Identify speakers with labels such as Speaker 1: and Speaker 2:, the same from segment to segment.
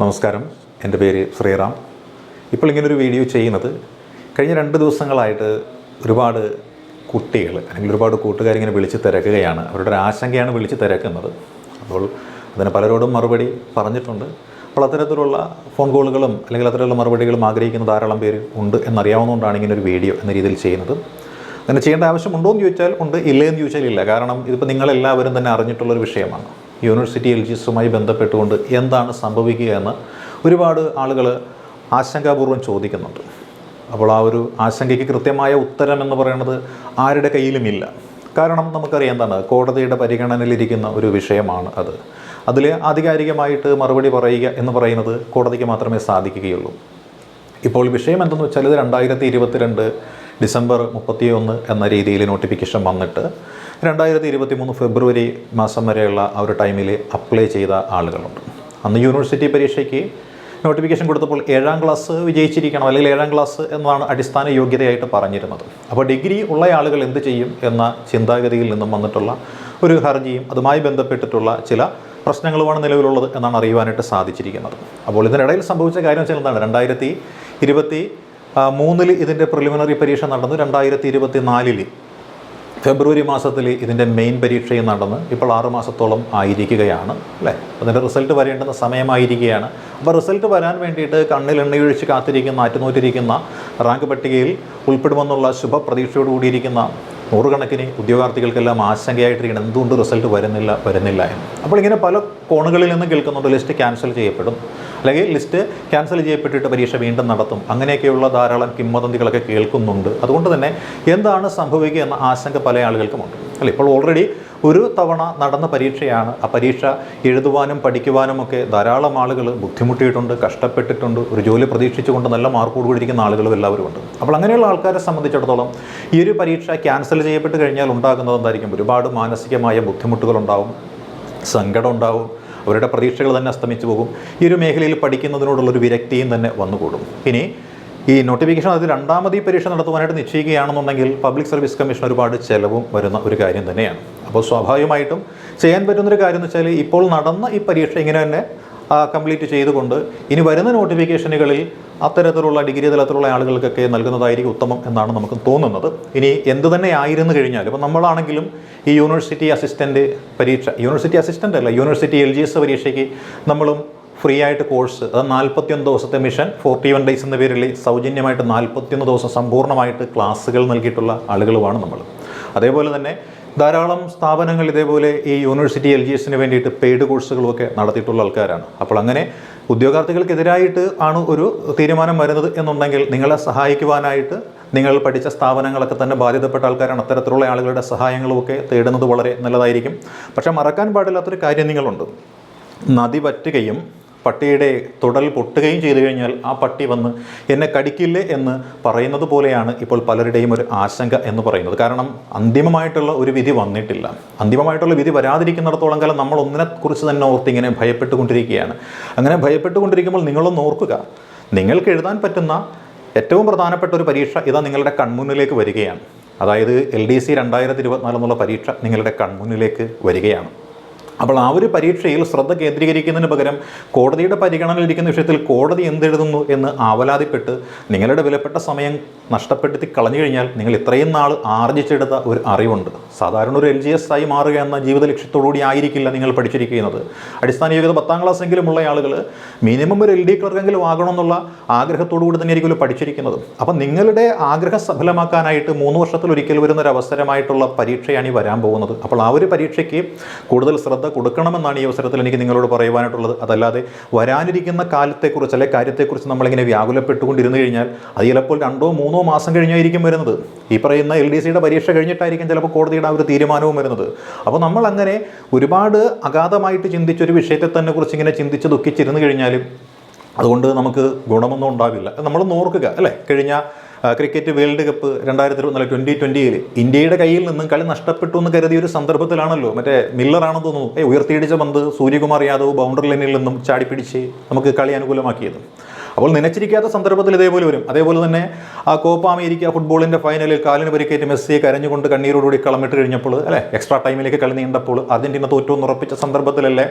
Speaker 1: നമസ്കാരം. എന്റെ പേര് ശ്രീറാം. ഇപ്പോൾ ഇങ്ങനൊരു വീഡിയോ ചെയ്യുന്നത് കഴിഞ്ഞ രണ്ട് ദിവസങ്ങളായിട്ട് ഒരുപാട് കുട്ടികൾ അല്ലെങ്കിൽ ഒരുപാട് കൂട്ടുകാരിങ്ങനെ വിളിച്ച് തിരക്കുകയാണ്. അവരുടെ ഒരു ആശങ്കയാണ് വിളിച്ച് തിരക്കുന്നത്. അപ്പോൾ അതിന് പലരോടും മറുപടി പറഞ്ഞിട്ടുണ്ട്. അപ്പോൾ അത്തരത്തിലുള്ള ഫോൺ കോളുകളും അല്ലെങ്കിൽ അത്തരത്തിലുള്ള മറുപടികളും ആഗ്രഹിക്കുന്ന ധാരാളം പേര് ഉണ്ട് എന്നറിയാവുന്നതുകൊണ്ടാണ് ഇങ്ങനെ ഒരു വീഡിയോ എന്ന രീതിയിൽ ചെയ്യുന്നത്. അങ്ങനെ ചെയ്യേണ്ട ആവശ്യമുണ്ടോ എന്ന് ചോദിച്ചാൽ ഉണ്ട്. ഇല്ലേ എന്ന് ചോദിച്ചാൽ ഇല്ല. കാരണം ഇതിപ്പോൾ നിങ്ങളെല്ലാവരും തന്നെ അറിഞ്ഞിട്ടുള്ളൊരു വിഷയമാണ്. യൂണിവേഴ്സിറ്റി എൽ ജി എസുമായി ബന്ധപ്പെട്ടുകൊണ്ട് എന്താണ് സംഭവിക്കുക എന്ന് ഒരുപാട് ആളുകൾ ആശങ്കാപൂർവം ചോദിക്കുന്നുണ്ട്. അപ്പോൾ ആ ഒരു ആശങ്കയ്ക്ക് കൃത്യമായ ഉത്തരം എന്ന് പറയുന്നത് ആരുടെ കയ്യിലുമില്ല. കാരണം നമുക്കറിയാം എന്താണ് കോടതിയുടെ പരിഗണനയിലിരിക്കുന്ന ഒരു വിഷയമാണ് അത്. അതിൽ ആധികാരികമായിട്ട് മറുപടി പറയുക എന്ന് പറയുന്നത് കോടതിക്ക് മാത്രമേ സാധിക്കുകയുള്ളൂ. ഇപ്പോൾ വിഷയം എന്തെന്ന് വെച്ചാൽ ഇത് രണ്ടായിരത്തി ഇരുപത്തിരണ്ട് ഡിസംബർ മുപ്പത്തിയൊന്ന് എന്ന രീതിയിൽ നോട്ടിഫിക്കേഷൻ വന്നിട്ട് രണ്ടായിരത്തി ഇരുപത്തി മൂന്ന് ഫെബ്രുവരി മാസം വരെയുള്ള ആ ഒരു ടൈമിൽ അപ്ലൈ ചെയ്ത ആളുകളുണ്ട്. അന്ന് യൂണിവേഴ്സിറ്റി പരീക്ഷയ്ക്ക് നോട്ടിഫിക്കേഷൻ കൊടുത്തപ്പോൾ ഏഴാം ക്ലാസ് വിജയിച്ചിരിക്കണം അല്ലെങ്കിൽ ഏഴാം ക്ലാസ് എന്നതാണ് അടിസ്ഥാന യോഗ്യതയായിട്ട് പറഞ്ഞിരുന്നത്. അപ്പോൾ ഡിഗ്രി ഉള്ള ആളുകൾ എന്ത് ചെയ്യും എന്ന ചിന്താഗതിയിൽ നിന്നും വന്നിട്ടുള്ള ഒരു ഹർജിയും അതുമായി ബന്ധപ്പെട്ടിട്ടുള്ള ചില പ്രശ്നങ്ങളുമാണ് നിലവിലുള്ളത് എന്നാണ് അറിയുവാനായിട്ട് സാധിച്ചിരിക്കുന്നത്. അപ്പോൾ ഇതിനിടയിൽ സംഭവിച്ച കാര്യം വെച്ചാൽ എന്താണ്? രണ്ടായിരത്തി ഇരുപത്തി മൂന്നിൽ ഇതിന്റെ പ്രിലിമിനറി പരീക്ഷ നടന്നു. രണ്ടായിരത്തി ഇരുപത്തി നാലിൽ ഫെബ്രുവരി മാസത്തിൽ ഇതിന്റെ മെയിൻ പരീക്ഷയും നടന്ന് ഇപ്പോൾ ആറു മാസത്തോളം ആയിരിക്കുകയാണ് അല്ലേ? അതിന്റെ റിസൾട്ട് വരേണ്ടുന്ന സമയമായിരിക്കുകയാണ്. അപ്പോൾ റിസൾട്ട് വരാൻ വേണ്ടിയിട്ട് കണ്ണിൽ എണ്ണയൊഴിച്ച് കാത്തിരിക്കുന്ന ആറ്റുനൂറ്റിരിക്കുന്ന റാങ്ക് പട്ടികയിൽ ഉൾപ്പെടുമെന്നുള്ള ശുഭപ്രതീക്ഷയോട് കൂടിയിരിക്കുന്ന നൂറുകണക്കിന് ഉദ്യോഗാർത്ഥികൾക്കെല്ലാം ആശങ്കയായിട്ടിരിക്കണം എന്തുകൊണ്ട് റിസൾട്ട് വരുന്നില്ല വരുന്നില്ല എന്ന്. അപ്പോൾ ഇങ്ങനെ പല കോണുകളിൽ നിന്ന് കേൾക്കുന്നുണ്ട് ലിസ്റ്റ് ക്യാൻസൽ ചെയ്യപ്പെടും. അല്ലെങ്കിൽ ലിസ്റ്റ് ക്യാൻസൽ ചെയ്യപ്പെട്ടിട്ട് പരീക്ഷ വീണ്ടും നടത്തും. അങ്ങനെയൊക്കെയുള്ള ധാരാളം കിംവദന്തികളൊക്കെ കേൾക്കുന്നുണ്ട്. അതുകൊണ്ട് തന്നെ എന്താണ് സംഭവിക്കുക എന്ന ആശങ്ക പല ആളുകൾക്കുമുണ്ട്. അല്ല? ഇപ്പോൾ ഓൾറെഡി ഒരു തവണ നടന്ന പരീക്ഷയാണ്. ആ പരീക്ഷ എഴുതുവാനും പഠിക്കുവാനും ഒക്കെ ധാരാളം ആളുകൾ ബുദ്ധിമുട്ടിയിട്ടുണ്ട് കഷ്ടപ്പെട്ടിട്ടുണ്ട് ഒരു ജോലി പ്രതീക്ഷിച്ചുകൊണ്ട് നല്ല മാർക്കോട് കൂടിയിരിക്കുന്ന ആളുകളും എല്ലാവരും ഉണ്ട്. അപ്പോൾ അങ്ങനെയുള്ള ആൾക്കാരെ സംബന്ധിച്ചിടത്തോളം ഈ ഒരു പരീക്ഷ ക്യാൻസൽ ചെയ്യപ്പെട്ട് കഴിഞ്ഞാൽ ഉണ്ടാകുന്നത് എന്തായിരിക്കും? ഒരുപാട് മാനസികമായ ബുദ്ധിമുട്ടുകൾ ഉണ്ടാവും സങ്കടം ഉണ്ടാവും അവരുടെ പ്രതീക്ഷകൾ തന്നെ അസ്തമിച്ചു പോകും. ഈ ഒരു മേഖലയിൽ പഠിക്കുന്നതിനോടുള്ളൊരു വിരക്തിയും തന്നെ വന്നുകൂടും. ഇനി ഈ നോട്ടിഫിക്കേഷൻ അത് രണ്ടാമത് ഈ പരീക്ഷ നടത്തുവാനായിട്ട് നിശ്ചയിക്കുകയാണെന്നുണ്ടെങ്കിൽ പബ്ലിക് സർവീസ് കമ്മീഷൻ ഒരുപാട് ചെലവും വരുന്ന ഒരു കാര്യം തന്നെയാണ്. അപ്പോൾ സ്വാഭാവികമായിട്ടും ചെയ്യാൻ പറ്റുന്നൊരു കാര്യം എന്ന് വെച്ചാൽ ഇപ്പോൾ നടന്ന ഈ പരീക്ഷ ഇങ്ങനെ തന്നെ കംപ്ലീറ്റ് ചെയ്തുകൊണ്ട് ഇനി വരുന്ന നോട്ടിഫിക്കേഷനുകളിൽ അത്തരത്തിലുള്ള ഡിഗ്രി തലത്തിലുള്ള ആളുകൾക്കൊക്കെ നൽകുന്നതായിരിക്കും ഉത്തമം എന്നാണ് നമുക്ക് തോന്നുന്നത്. ഇനി എന്ത് തന്നെ ആയിരുന്നു കഴിഞ്ഞാൽ ഇപ്പോൾ നമ്മളാണെങ്കിലും ഈ യൂണിവേഴ്സിറ്റി അസിസ്റ്റന്റ് പരീക്ഷ യൂണിവേഴ്സിറ്റി അസിസ്റ്റന്റ് അല്ല യൂണിവേഴ്സിറ്റി എൽ ജി എസ് പരീക്ഷയ്ക്ക് നമ്മളും ഫ്രീ ആയിട്ട് കോഴ്സ് അത് നാൽപ്പത്തിയൊന്ന് ദിവസത്തെ മിഷൻ ഫോർട്ടി വൺ ഡേയ്സ് എന്ന പേരിൽ സൗജന്യമായിട്ട് നാൽപ്പത്തിയൊന്ന് ദിവസം സമ്പൂർണമായിട്ട് ക്ലാസ്സുകൾ നൽകിയിട്ടുള്ള ആളുകളുമാണ് നമ്മൾ. അതേപോലെ തന്നെ ധാരാളം സ്ഥാപനങ്ങൾ ഇതേപോലെ ഈ യൂണിവേഴ്സിറ്റി എൽ ജി എസിന് വേണ്ടിയിട്ട് പെയ്ഡ് കോഴ്സുകളൊക്കെ നടത്തിയിട്ടുള്ള ആൾക്കാരാണ്. അപ്പോൾ അങ്ങനെ ഉദ്യോഗാർത്ഥികൾക്കെതിരായിട്ട് ആണ് ഒരു തീരുമാനം വരുന്നത് എന്നുണ്ടെങ്കിൽ നിങ്ങളെ സഹായിക്കുവാനായിട്ട് നിങ്ങൾ പഠിച്ച സ്ഥാപനങ്ങളൊക്കെ തന്നെ ബാധ്യതപ്പെട്ട ആൾക്കാരാണ്. അത്തരത്തിലുള്ള ആളുകളുടെ സഹായങ്ങളുമൊക്കെ തേടുന്നത് വളരെ നല്ലതായിരിക്കും. പക്ഷേ മറക്കാൻ പാടില്ലാത്തൊരു കാര്യം നിങ്ങളുണ്ട്. നദി പറ്റുകയും പട്ടിയുടെ തുടൽ പൊട്ടുകയും ചെയ്തു കഴിഞ്ഞാൽ ആ പട്ടി വന്ന് എന്നെ കടിക്കില്ലേ എന്ന് പറയുന്നത് പോലെയാണ് ഇപ്പോൾ പലരുടെയും ഒരു ആശങ്ക എന്ന് പറയുന്നത്. കാരണം അന്തിമമായിട്ടുള്ള ഒരു വിധി വന്നിട്ടില്ല. അന്തിമമായിട്ടുള്ള വിധി വരാതിരിക്കുന്നിടത്തോളം കാലം നമ്മൾ ഒന്നിനെക്കുറിച്ച് തന്നെ ഓർത്ത് ഇങ്ങനെ ഭയപ്പെട്ടുകൊണ്ടിരിക്കുകയാണ്. അങ്ങനെ ഭയപ്പെട്ടുകൊണ്ടിരിക്കുമ്പോൾ നിങ്ങളൊന്ന് ഓർക്കുക. നിങ്ങൾക്ക് എഴുതാൻ പറ്റുന്ന ഏറ്റവും പ്രധാനപ്പെട്ട ഒരു പരീക്ഷ ഇതാ നിങ്ങളുടെ കൺമുന്നിലേക്ക് വരികയാണ്. അതായത് എൽ ഡി സി രണ്ടായിരത്തി ഇരുപത്തിനാല് എന്നുള്ള പരീക്ഷ നിങ്ങളുടെ കൺമുന്നിലേക്ക് വരികയാണ്. അപ്പോൾ ആ ഒരു പരീക്ഷയിൽ ശ്രദ്ധ കേന്ദ്രീകരിക്കുന്നതിന് പകരം കോടതിയുടെ പരിഗണനയിലിരിക്കുന്ന വിഷയത്തിൽ കോടതി എന്തെഴുതുന്നു എന്ന് ആവലാതിപ്പെട്ട് നിങ്ങളുടെ വിലപ്പെട്ട സമയം നഷ്ടപ്പെടുത്തി കളഞ്ഞു കഴിഞ്ഞാൽ നിങ്ങൾ ഇത്രയും നാൾ ആർജിച്ചെടുത്ത ഒരു അറിവുണ്ട്. സാധാരണ ഒരു എൽ ജി എസ് ആയി മാറുക എന്ന ജീവിത ലക്ഷ്യത്തോടുകൂടി ആയിരിക്കില്ല നിങ്ങൾ പഠിച്ചിരിക്കുന്നത്. അടിസ്ഥാന യോഗ്യത പത്താം ക്ലാസ് എങ്കിലും ഉള്ള ആളുകൾ മിനിമം ഒരു എൽ ഡി ക്ലർക്കെങ്കിലും ആകണമെന്നുള്ള ആഗ്രഹത്തോടുകൂടി തന്നെ ആയിരിക്കും പഠിച്ചിരിക്കുന്നത്. അപ്പം നിങ്ങളുടെ ആഗ്രഹം സഫലമാക്കാനായിട്ട് മൂന്ന് വർഷത്തിൽ ഒരിക്കൽ വരുന്ന ഒരു അവസരമായിട്ടുള്ള പരീക്ഷയാണ് ഈ വരാൻ പോകുന്നത്. അപ്പോൾ ആ ഒരു പരീക്ഷയ്ക്ക് കൂടുതൽ ശ്രദ്ധ കൊടുക്കണമെന്നാണ് ഈ അവസരത്തിൽ എനിക്ക് നിങ്ങളോട് പറയുവാനായിട്ടുള്ളത്. അതല്ലാതെ വരാനിരിക്കുന്ന കാലത്തെക്കുറിച്ച് അല്ലെങ്കിൽ കാര്യത്തെക്കുറിച്ച് നമ്മളിങ്ങനെ വ്യാകുലപ്പെട്ടുകൊണ്ടിരുന്നു കഴിഞ്ഞാൽ അത് ചിലപ്പോൾ രണ്ടോ മൂന്നോ മാസം കഴിഞ്ഞായിരിക്കും വരുന്നത്. ഈ പറയുന്ന എൽ ഡി സിയുടെ പരീക്ഷ കഴിഞ്ഞിട്ടായിരിക്കും ചിലപ്പോൾ കോടതിയുടെ ആ ഒരു തീരുമാനവും വരുന്നത്. അപ്പോൾ നമ്മൾ അങ്ങനെ ഒരുപാട് അഗാധമായിട്ട് ചിന്തിച്ചൊരു വിഷയത്തെ തന്നെ കുറിച്ച് ഇങ്ങനെ ചിന്തിച്ച് ദുഃഖിച്ചിരുന്നു കഴിഞ്ഞാലും അതുകൊണ്ട് നമുക്ക് ഗുണമൊന്നും ഉണ്ടാവില്ല. നമ്മൾ ഓർക്കുക അല്ലേ? കഴിഞ്ഞ ക്രിക്കറ്റ് വേൾഡ് കപ്പ് രണ്ടായിരത്തി ഇരുപത്തിനാല് ട്വന്റി ട്വന്റിയിൽ ഇന്ത്യയുടെ കയ്യിൽ നിന്നും കളി നഷ്ടപ്പെട്ടു എന്ന് കരുതിയ ഒരു സന്ദർഭത്തിലാണല്ലോ. മറ്റേ മില്ലറാണെന്ന് തോന്നുന്നു. ഏ ഉയർത്തിയിടിച്ച പന്ത് സൂര്യകുമാർ യാദവ് ബൗണ്ടറി ലൈനിൽ നിന്നും ചാടിപ്പിടിച്ച് നമുക്ക് കളി അനുകൂലമാക്കിയത്. അപ്പോൾ നനച്ചിരിക്കാത്ത സന്ദർഭത്തിൽ ഇതേപോലെ വരും. അതേപോലെ തന്നെ ആ കോപ്പ അമേരിക്ക ഫുട്ബോളിന്റെ ഫൈനലിൽ കാലിന് പരിക്കേറ്റ് മെസ്സിയെ കരഞ്ഞുകൊണ്ട് കണ്ണീരോടുകൂടി കളമിട്ട് കഴിഞ്ഞപ്പോൾ അല്ലേ? എക്സ്ട്രാ ടൈമിലേക്ക് കളി നീണ്ടപ്പോൾ അർജന്റീന തോറ്റു എന്ന് ഉറപ്പിച്ച സന്ദർഭത്തിലല്ലേ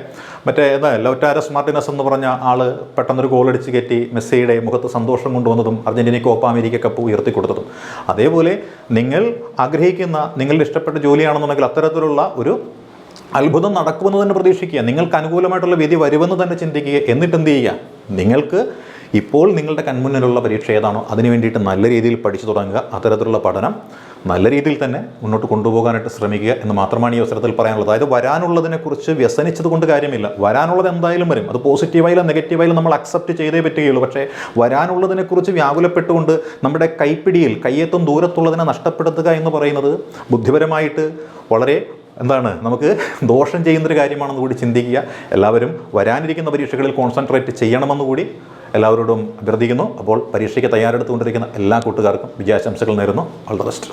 Speaker 1: മറ്റേ എന്താ ലൗറ്റാരസ് മാർട്ടിനസ് എന്ന് പറഞ്ഞ ആൾ പെട്ടെന്നൊരു ഗോൾ അടിച്ച് കയറ്റി മെസ്സിയുടെ മുഖത്ത് സന്തോഷം കൊണ്ടുവന്നതും അർജന്റീന കോപ്പ അമേരിക്ക കപ്പ് ഉയർത്തി കൊടുത്തതും. അതേപോലെ നിങ്ങൾ ആഗ്രഹിക്കുന്ന നിങ്ങളുടെ ഇഷ്ടപ്പെട്ട ജോലിയാണെന്നുണ്ടെങ്കിൽ അത്തരത്തിലുള്ള ഒരു അത്ഭുതം നടക്കുമെന്ന് തന്നെ പ്രതീക്ഷിക്കുക. നിങ്ങൾക്ക് അനുകൂലമായിട്ടുള്ള വിധി വരുമെന്ന് തന്നെ ചിന്തിക്കുക. എന്നിട്ട് എന്ത് ചെയ്യുക? നിങ്ങൾക്ക് ഇപ്പോൾ നിങ്ങളുടെ കൺമുന്നിലുള്ള പരീക്ഷ ഏതാണോ അതിന് വേണ്ടിയിട്ട് നല്ല രീതിയിൽ പഠിച്ചു തുടങ്ങുക അത്തരത്തിലുള്ള പഠനം നല്ല രീതിയിൽ തന്നെ മുന്നോട്ട് കൊണ്ടുപോകാനായിട്ട് ശ്രമിക്കുക എന്ന് മാത്രമാണ് ഈ അവസരത്തിൽ പറയാനുള്ളത്. അതായത് വരാനുള്ളതിനെക്കുറിച്ച് വ്യസനിച്ചത് കൊണ്ട് കാര്യമില്ല. വരാനുള്ളത് എന്തായാലും വരും. അത് പോസിറ്റീവായാലും നെഗറ്റീവായാലും നമ്മൾ അക്സെപ്റ്റ് ചെയ്തേ പറ്റുകയുള്ളൂ. പക്ഷേ വരാനുള്ളതിനെക്കുറിച്ച് വ്യാകുലപ്പെട്ടുകൊണ്ട് നമ്മുടെ കൈപ്പിടിയിൽ കയ്യെത്തും ദൂരത്തുള്ളതിനെ നഷ്ടപ്പെടുത്തുക എന്ന് പറയുന്നത് ബുദ്ധിപരമായിട്ട് വളരെ എന്താണ്? നമുക്ക് ദോഷം ചെയ്യുന്നൊരു കാര്യമാണെന്ന് കൂടി ചിന്തിക്കുക. എല്ലാവരും വരാനിരിക്കുന്ന പരീക്ഷകളിൽ കോൺസെൻട്രേറ്റ് ചെയ്യണമെന്ന് കൂടി എല്ലാവരോടും അഭ്യർത്ഥിക്കുന്നു. അപ്പോൾ പരീക്ഷയ്ക്ക് തയ്യാറെടുത്തുകൊണ്ടിരിക്കുന്ന എല്ലാ കൂട്ടുകാർക്കും വിജയാശംസകൾ നേരുന്നു. All the best